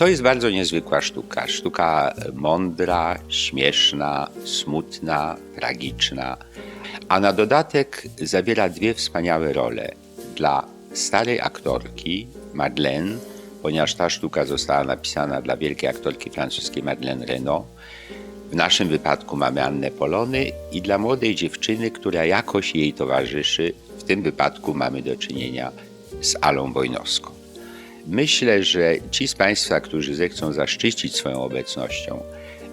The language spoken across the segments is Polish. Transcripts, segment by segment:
To jest bardzo niezwykła sztuka. Sztuka mądra, śmieszna, smutna, tragiczna, a na dodatek zawiera dwie wspaniałe role. Dla starej aktorki Madeleine, ponieważ ta sztuka została napisana dla wielkiej aktorki francuskiej Madeleine Renaud. W naszym wypadku mamy Annę Polony i dla młodej dziewczyny, która jakoś jej towarzyszy, w tym wypadku mamy do czynienia z Alą Wojnowską. Myślę, że ci z Państwa, którzy zechcą zaszczycić swoją obecnością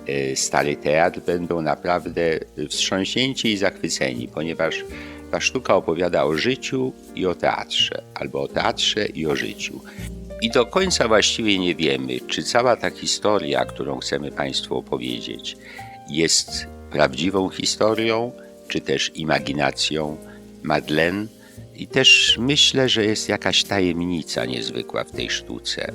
e, Stary Teatr, będą naprawdę wstrząśnięci i zachwyceni, ponieważ ta sztuka opowiada o życiu i o teatrze, albo o teatrze i o życiu. I do końca właściwie nie wiemy, czy cała ta historia, którą chcemy Państwu opowiedzieć, jest prawdziwą historią, czy też imaginacją Madeleine. I też myślę, że jest jakaś tajemnica niezwykła w tej sztuce,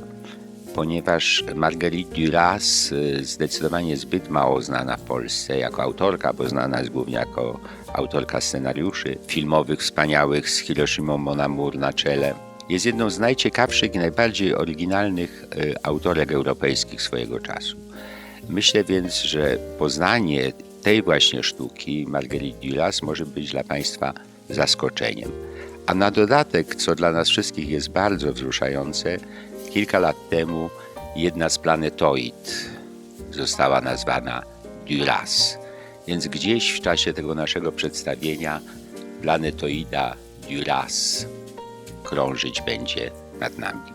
ponieważ Marguerite Duras y, zdecydowanie zbyt mało znana w Polsce jako autorka, bo znana jest głównie jako autorka scenariuszy filmowych wspaniałych z Hiroshima Mon Amour na czele. Jest jedną z najciekawszych i najbardziej oryginalnych y, autorek europejskich swojego czasu. Myślę więc, że poznanie tej właśnie sztuki Marguerite Duras może być dla Państwa zaskoczeniem. A na dodatek, co dla nas wszystkich jest bardzo wzruszające, kilka lat temu jedna z planetoid została nazwana Duras. Więc gdzieś w czasie tego naszego przedstawienia planetoida Duras krążyć będzie nad nami.